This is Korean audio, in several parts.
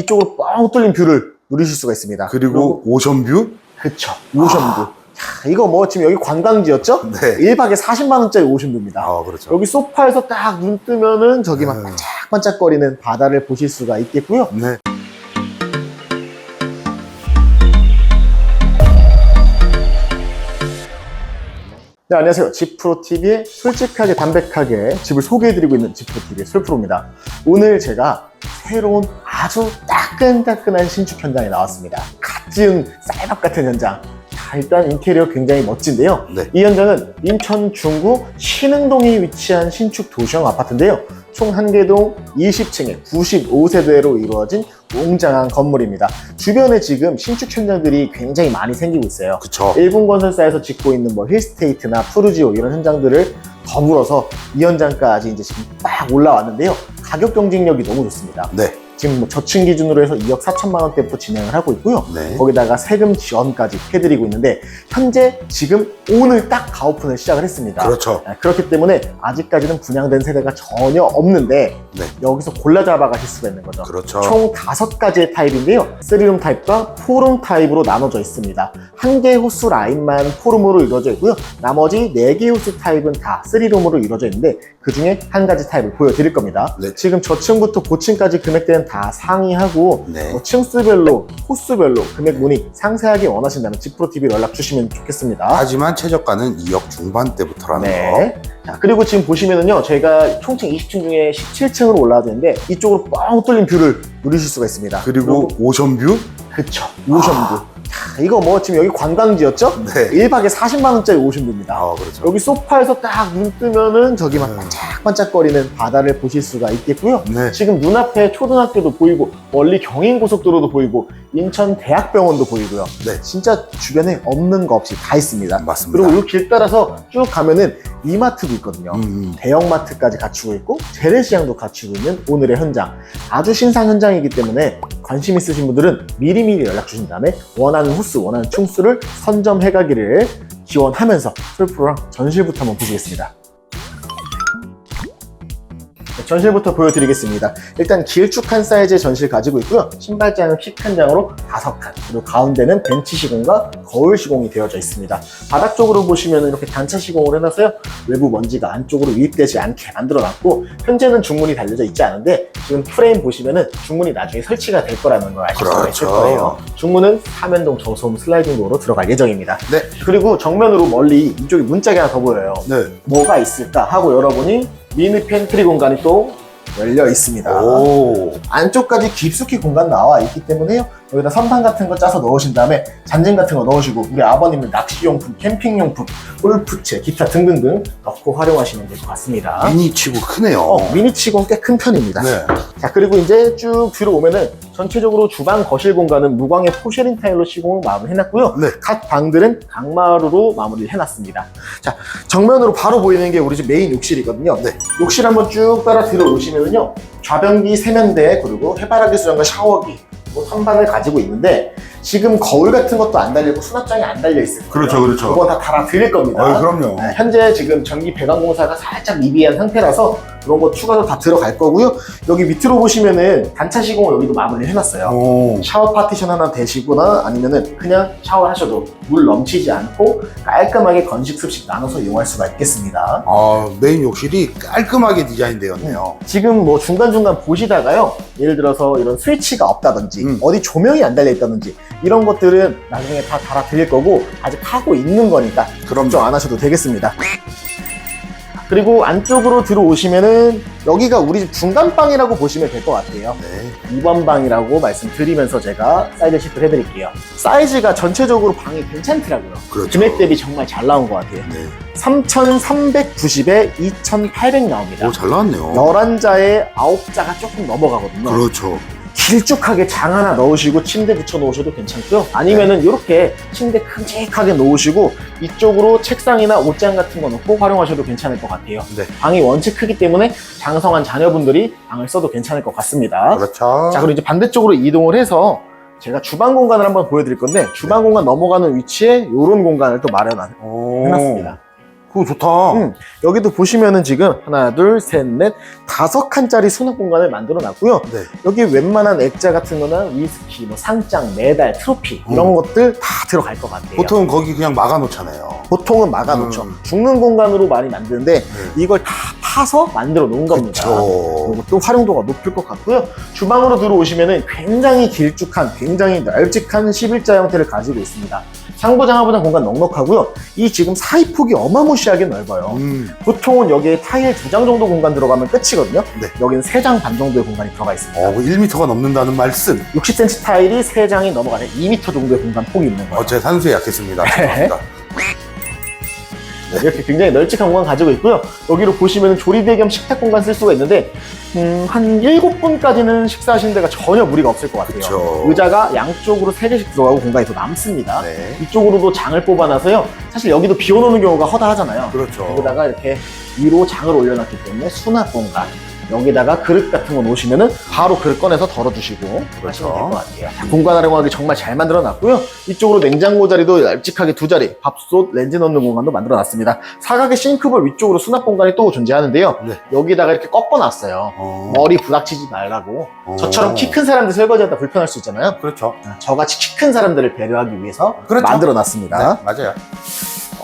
이쪽으로 뻥 뚫린 뷰를 누리실 수가 있습니다. 그리고 오션뷰? 그쵸. 오션뷰. 자, 이거 뭐 지금 여기 관광지였죠? 네. 1박에 40만원짜리 오션뷰입니다. 아, 그렇죠. 여기 소파에서 딱 눈 뜨면은 저기 막 음. 반짝반짝거리는 바다를 보실 수가 있겠고요. 네. 네, 안녕하세요. 집프로TV의 솔직하게 담백하게 집을 소개해드리고 있는 집프로TV의 솔프로입니다. 오늘 제가 새로운 아주 따끈따끈한 신축 현장에 나왔습니다. 갓 지은 쌀밥 같은 현장. 자, 일단 인테리어 굉장히 멋진데요. 네. 이 현장은 인천 중구 신흥동에 위치한 신축 도시형 아파트인데요. 총 한 개동 20층에 95세대로 이루어진 웅장한 건물입니다. 주변에 지금 신축 현장들이 굉장히 많이 생기고 있어요. 그쵸. 일본 건설사에서 짓고 있는 뭐 힐스테이트나 푸르지오 이런 현장들을 더불어서 이 현장까지 이제 지금 딱 올라왔는데요. 가격 경쟁력이 너무 좋습니다. 네. 지금 뭐 저층 기준으로 해서 2억 4천만 원대부터 진행을 하고 있고요. 네. 거기다가 세금 지원까지 해드리고 있는데 현재 지금 오늘 딱 가오픈을 시작을 했습니다. 그렇죠. 아, 그렇기 때문에 아직까지는 분양된 세대가 전혀 없는데 네. 여기서 골라 잡아 가실 수가 있는 거죠. 그렇죠. 총 다섯 가지의 타입인데요. 3룸 타입과 4룸 타입으로 나눠져 있습니다. 한 개의 호수 라인만 4룸으로 이루어져 있고요. 나머지 네 개의 호수 타입은 다 3룸으로 이루어져 있는데 그 중에 한 가지 타입을 보여드릴 겁니다. 네. 지금 저층부터 고층까지 금액대는 다 상이하고 네. 뭐 층수별로, 호수별로 금액 문의 상세하게 원하신다면 지프로TV 연락 주시면 좋겠습니다. 하지만 최저가는 2억 중반대부터라는 거. 네. 자, 그리고 지금 보시면은요, 저희가 총층 20층 중에 17층으로 올라와 되는데, 이쪽으로 뻥 뚫린 뷰를 누리실 수가 있습니다. 그리고 오션뷰? 그쵸. 오션뷰. 자, 이거 뭐 지금 여기 관광지였죠? 네. 1박에 40만원짜리 오션뷰입니다. 아, 그렇죠. 여기 소파에서 딱 눈 뜨면은 저기 막 음. 반짝반짝거리는 바다를 보실 수가 있겠고요. 네. 지금 눈앞에 초등학교도 보이고, 멀리 경인고속도로도 보이고, 인천 대학병원도 보이고요. 네. 진짜 주변에 없는 거 없이 다 있습니다. 맞습니다. 그리고 이 길 따라서 쭉 가면은 이마트도 있거든요. 음, 대형마트까지 갖추고 있고 재래시장도 갖추고 있는 오늘의 현장 아주 신상 현장이기 때문에 관심 있으신 분들은 미리미리 연락 주신 다음에 원하는 호수 원하는 층수를 선점해 가기를 기원하면서 솔프로랑 전실부터 한번 보시겠습니다 네, 전실부터 보여드리겠습니다. 일단 길쭉한 사이즈의 전실 가지고 있고요. 신발장은 키 큰 장으로 다섯 칸, 그리고 가운데는 벤치 시공과 거울 시공이 되어져 있습니다. 바닥 쪽으로 보시면 이렇게 단차 시공을 해놔서요. 외부 먼지가 안쪽으로 유입되지 않게 만들어놨고 현재는 중문이 달려져 있지 않은데 지금 프레임 보시면은 중문이 나중에 설치가 될 거라는 걸 아실 수가 있을 그렇죠. 거예요. 중문은 사면동 저소음 슬라이딩 도어로 들어갈 예정입니다. 네. 그리고 정면으로 멀리 이쪽에 문짝이 하나 더 보여요. 네. 뭐가 있을까 하고 열어보니 미니 팬트리 공간이 또 열려 있습니다. 오. 안쪽까지 깊숙이 공간 나와 있기 때문에요. 여기다 선반 같은 거 짜서 넣으신 다음에 잔증 같은 거 넣으시고 우리 아버님은 낚시용품, 캠핑용품, 골프채, 기타 등등등 넣고 활용하시면 될 것 같습니다. 미니 치고 크네요. 어, 미니치곤 꽤큰 편입니다. 네. 자 그리고 이제 쭉 뒤로 오면은 전체적으로 주방 거실 공간은 무광의 포쉐린 타일로 시공을 마무리해놨고요. 네. 각 방들은 강마루로 마무리를 해놨습니다. 자 정면으로 바로 보이는 게 우리 집 메인 욕실이거든요. 네. 욕실 한번 쭉 따라 들어오시면요 좌변기 세면대 그리고 해바라기 수정과 샤워기 뭐 선반을 가지고 있는데 지금 거울 같은 것도 안 달리고 수납장이 안 달려 있어요. 그렇죠, 그렇죠. 그거 다 달아 드릴 겁니다. 아, 그럼요. 네, 현재 지금 전기 배관 공사가 살짝 미비한 상태라서 그런 거 추가로 다 들어갈 거고요. 여기 밑으로 보시면은 단차 시공을 여기도 마무리 해놨어요. 오. 샤워 파티션 하나 대시거나 아니면은 그냥 샤워하셔도 물 넘치지 않고 깔끔하게 건식 습식 나눠서 이용할 수가 있겠습니다. 아, 메인 욕실이 깔끔하게 디자인되었네요. 지금 뭐 중간중간 보시다가요. 예를 들어서 이런 스위치가 없다든지 음. 어디 조명이 안 달려 있다든지 이런 것들은 나중에 다 달아 드릴 거고 아직 하고 있는 거니까 그럼 걱정 안 하셔도 되겠습니다. 그리고 안쪽으로 들어오시면은 여기가 우리 집 중간방이라고 보시면 될 것 같아요. 네. 2번 방이라고 말씀드리면서 제가 사이즈 시트를 해드릴게요. 사이즈가 전체적으로 방이 괜찮더라고요. 그렇죠. 금액 대비 정말 잘 나온 것 같아요. 네. 3,390에 2,800 나옵니다. 오, 잘 나왔네요. 11자에 9자가 조금 넘어가거든요. 그렇죠. 길쭉하게 장 하나 넣으시고 침대 붙여 놓으셔도 괜찮고요. 아니면은 이렇게 침대 큼직하게 놓으시고 이쪽으로 책상이나 옷장 같은 거 놓고 활용하셔도 괜찮을 것 같아요. 네. 방이 원체 크기 때문에 장성한 자녀분들이 방을 써도 괜찮을 것 같습니다. 그렇죠. 자, 그리고 이제 반대쪽으로 이동을 해서 제가 주방 공간을 한번 보여드릴 건데 주방 공간 넘어가는 위치에 이런 공간을 또 마련해놨습니다. 오. 그거 좋다. 음, 여기도 보시면은 지금 하나, 둘, 셋, 넷, 다섯 칸짜리 수납 공간을 만들어 놨고요. 네. 여기 웬만한 액자 같은 거나 위스키, 뭐 상장, 메달, 트로피 이런 것들 다 들어갈 것 같아요. 보통 거기 그냥 막아놓잖아요. 보통은 막아놓죠. 음. 죽는 공간으로 많이 만드는데 이걸 다 파서 만들어 놓은 겁니다. 이것도 활용도가 높을 것 같고요. 주방으로 들어오시면은 굉장히 길쭉한, 굉장히 널찍한 11자 형태를 가지고 있습니다. 상부장 하부장 공간 넉넉하고요. 이 지금 사이 폭이 어마무시하게 넓어요. 음, 보통은 여기에 타일 두 장 정도 공간 들어가면 끝이거든요. 네. 여기는 세 장 반 정도의 공간이 들어가 있습니다. 어, 1m가 넘는다는 말씀. 60cm 타일이 세 장이 넘어가는 2m 정도의 공간 폭이 있는 거예요. 어, 제 산수에 약했습니다. 네. 죄송합니다. 네, 이렇게 굉장히 널찍한 공간 가지고 있고요. 여기로 보시면 조리대 겸 식탁 공간 쓸 수가 있는데 음, 한 7분까지는 식사하시는 데가 전혀 무리가 없을 것 같아요. 그쵸. 의자가 양쪽으로 3개씩 들어가고 공간이 더 남습니다. 네. 이쪽으로도 장을 뽑아놔서요. 사실 여기도 비워놓는 경우가 허다하잖아요. 그렇죠. 여기다가 이렇게 위로 장을 올려놨기 때문에 수납 공간. 여기다가 그릇 같은 거 놓으시면은 바로 그릇 꺼내서 덜어주시고 그렇죠. 하시면 될 것 같아요. 자, 공간 활용하기 정말 잘 만들어놨고요. 이쪽으로 냉장고 자리도 널찍하게 두 자리, 밥솥, 렌즈 넣는 공간도 만들어놨습니다. 사각의 싱크볼 위쪽으로 수납 공간이 또 존재하는데요. 네. 여기다가 이렇게 꺾어놨어요. 어, 머리 부닥치지 말라고. 어. 저처럼 키 큰 사람들 설거지하다 불편할 수 있잖아요. 그렇죠. 저같이 키 큰 사람들을 배려하기 위해서 그렇죠. 만들어놨습니다. 네, 맞아요.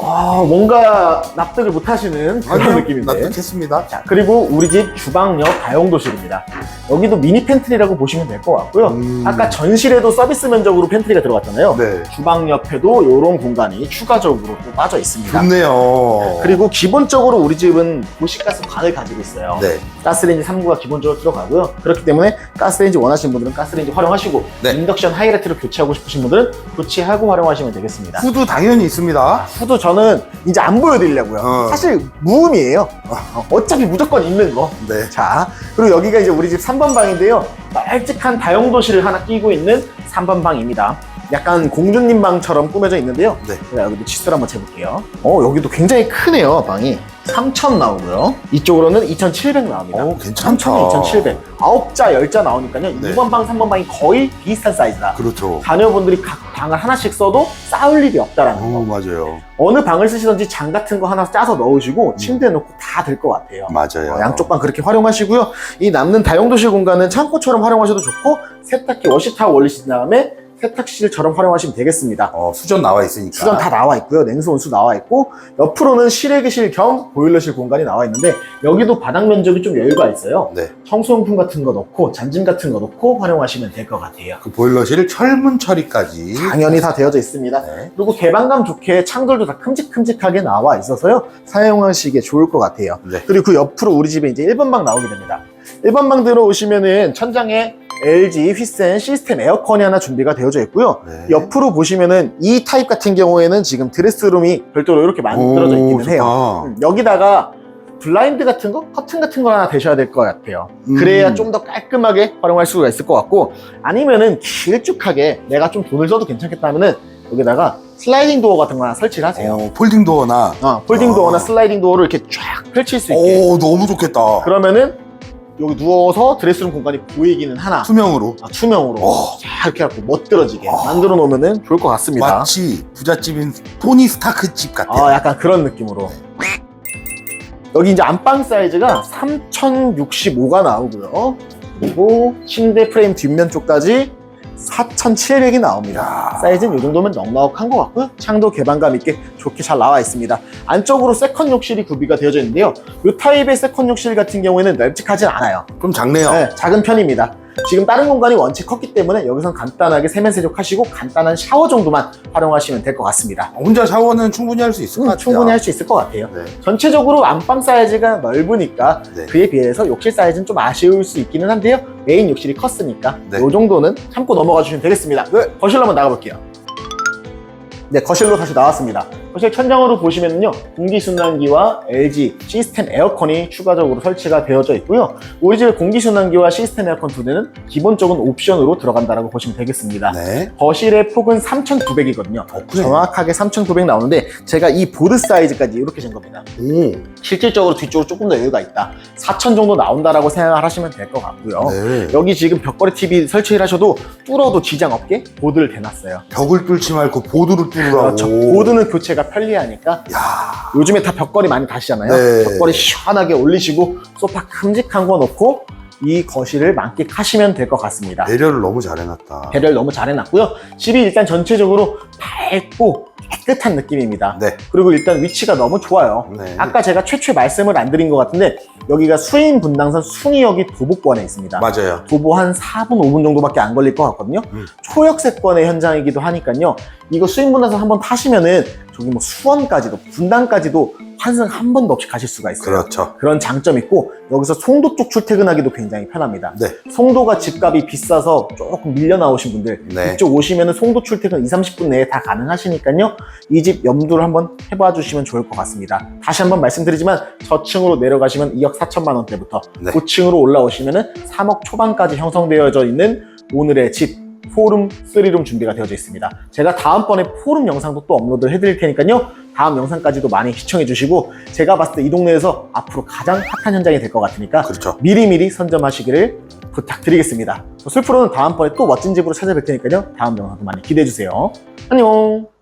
아, 뭔가 납득을 못 하시는 그런 아니요, 느낌인데. 납득했습니다. 자, 그리고 우리 집 주방 옆 다용도실입니다. 여기도 미니 팬트리라고 보시면 될 것 같고요. 음. 아까 전실에도 서비스 면적으로 팬트리가 들어갔잖아요. 네. 주방 옆에도 이런 공간이 추가적으로 또 빠져 있습니다. 좋네요. 그리고 기본적으로 우리 집은 도시가스 관을 가지고 있어요. 네. 가스레인지 3구가 기본적으로 들어가고요. 그렇기 때문에 가스레인지 원하시는 분들은 가스레인지 활용하시고 네. 인덕션 하이라이트로 교체하고 싶으신 분들은 교체하고 활용하시면 되겠습니다. 후도 당연히 있습니다. 후도 저는 이제 안 보여드리려고요. 어. 사실 무음이에요. 어, 어차피 무조건 있는 거. 네. 자, 그리고 여기가 이제 우리 집 3번 방인데요. 널찍한 다용도실을 하나 끼고 있는 3번 방입니다. 약간 공주님 방처럼 꾸며져 있는데요. 네. 제가 여기도 치수를 한번 재볼게요. 어, 여기도 굉장히 크네요, 방이. 3,000 나오고요. 이쪽으로는 2,700 나옵니다. 오, 괜찮다. 3,000에 2,700. 9자, 10자 나오니까요. 네. 2번 방, 3번 방이 거의 비슷한 사이즈다. 그렇죠. 자녀분들이 각 방을 하나씩 써도 싸울 일이 없다라는 거. 어, 맞아요. 어느 방을 쓰시든지 장 같은 거 하나 짜서 넣으시고 침대에 놓고 다 될 것 같아요. 맞아요. 어, 양쪽 방 그렇게 활용하시고요. 이 남는 다용도실 공간은 창고처럼 활용하셔도 좋고 세탁기 워시타워 올리신 다음에 세탁실처럼 활용하시면 되겠습니다. 어, 수전 나와 있으니까. 수전 다 나와 있고요. 냉수 온수 나와 있고 옆으로는 실외기실 겸 보일러실 공간이 나와 있는데 여기도 바닥 면적이 좀 여유가 있어요. 네. 청소용품 같은 거 넣고 잔짐 같은 거 넣고 활용하시면 될 것 같아요. 그 보일러실 철문 처리까지. 당연히 다 되어져 있습니다. 네. 그리고 개방감 좋게 창들도 다 큼직큼직하게 나와 있어서요. 사용하시기에 좋을 것 같아요. 네. 그리고 그 옆으로 우리 집에 이제 1번 방 나오게 됩니다. 1번 방 들어오시면은 천장에 LG 휘센 시스템 에어컨이 하나 준비가 되어져 있고요. 네. 옆으로 보시면은 이 타입 같은 경우에는 지금 드레스룸이 별도로 이렇게 만들어져 오, 있기는 해요. 좋다. 음, 여기다가 블라인드 같은 거, 커튼 같은 거 하나 대셔야 될 것 같아요. 음. 그래야 좀더 깔끔하게 활용할 수가 있을 것 같고 아니면은 길쭉하게 내가 좀 돈을 써도 괜찮겠다면은 여기다가 슬라이딩 도어 같은 거 하나 설치를 하세요. 어, 폴딩 도어나. 어, 폴딩 어. 도어나 슬라이딩 도어를 이렇게 쫙 펼칠 수 있게. 오, 너무 좋겠다. 그러면은 여기 누워서 드레스룸 공간이 보이기는 하나 투명으로. 아, 투명으로 어. 쫙 이렇게 해갖고 멋들어지게 어. 만들어 놓으면은 좋을 것 같습니다. 마치 부잣집인 토니 스타크 집 같아. 아, 약간 그런 느낌으로. 여기 이제 안방 사이즈가 3065가 나오고요. 그리고 침대 프레임 뒷면 쪽까지 4700이 나옵니다. 야. 사이즈는 이 정도면 넉넉한 것 같고요. 창도 개방감 있게 좋게 잘 나와 있습니다. 안쪽으로 세컨 욕실이 구비가 되어져 있는데요. 이 타입의 세컨 욕실 같은 경우에는 넓직하진 않아요. 좀 작네요. 네, 작은 편입니다. 지금 다른 공간이 원체 컸기 때문에 여기선 간단하게 세면 세족하시고 간단한 샤워 정도만 활용하시면 될 것 같습니다. 혼자 샤워는 충분히 할 수 있을 것 음, 같아요. 충분히 할 수 있을 것 같아요. 네. 전체적으로 안방 사이즈가 넓으니까 네. 그에 비해서 욕실 사이즈는 좀 아쉬울 수 있기는 한데요. 메인 욕실이 컸으니까 네. 이 정도는 참고 넘어가 주시면 되겠습니다. 네, 거실로 한번 나가볼게요. 네, 거실로 다시 나왔습니다. 거실 천장으로 보시면요. 공기순환기와 LG 시스템 에어컨이 추가적으로 설치가 되어져 있고요. 우리 집의 공기순환기와 시스템 에어컨 두 대는 기본적인 옵션으로 들어간다고 보시면 되겠습니다. 네. 거실의 폭은 3,900이거든요. 그래. 정확하게 3,900 나오는데 제가 이 보드 사이즈까지 이렇게 잰 겁니다. 오. 실질적으로 뒤쪽으로 조금 더 여유가 있다. 4,000 정도 나온다라고 생각을 하시면 될 것 같고요. 네. 여기 지금 벽걸이 TV 설치를 하셔도 뚫어도 지장 없게 보드를 대놨어요. 벽을 뚫지 말고 보드를 뚫으라고. 그렇죠. 보드는 교체가 편리하니까 야 요즘에 다 벽걸이 많이 다시잖아요. 네. 벽걸이 시원하게 올리시고 소파 큼직한 거 놓고 이 거실을 만끽하시면 될 것 같습니다. 배려를 너무 잘 해놨다. 배려를 너무 잘 해놨고요. 집이 일단 전체적으로 밝고 깨끗한 느낌입니다. 네. 그리고 일단 위치가 너무 좋아요. 네. 아까 제가 최초에 말씀을 안 드린 것 같은데 여기가 수인 분당선 숭이역이 도보권에 있습니다. 맞아요. 도보 한 4분, 5분 정도밖에 안 걸릴 것 같거든요. 음. 초역세권의 현장이기도 하니까요. 이거 수인 분당선 한번 타시면은 저기 뭐 수원까지도, 분당까지도 환승 한 번도 없이 가실 수가 있어요. 그렇죠. 그런 장점이 있고 여기서 송도 쪽 출퇴근하기도 굉장히 편합니다. 네. 송도가 집값이 비싸서 조금 밀려 나오신 분들 네. 이쪽 오시면 송도 출퇴근 2, 30분 내에 다 가능하시니까요. 이 집 염두를 한번 해봐 주시면 좋을 것 같습니다. 다시 한번 말씀드리지만 저층으로 내려가시면 2억 4천만 원대부터 네. 고층으로 올라오시면 3억 초반까지 형성되어져 있는 오늘의 집 포룸 3룸 준비가 되어져 있습니다. 제가 다음번에 포룸 영상도 또 업로드 해드릴 테니까요. 다음 영상까지도 많이 시청해 주시고 제가 봤을 때 이 동네에서 앞으로 가장 핫한 현장이 될 것 같으니까 그렇죠. 미리미리 선점하시기를 부탁드리겠습니다. 술프로는 다음번에 또 멋진 집으로 찾아뵐 테니까요. 다음 영상도 많이 기대해 주세요. 안녕.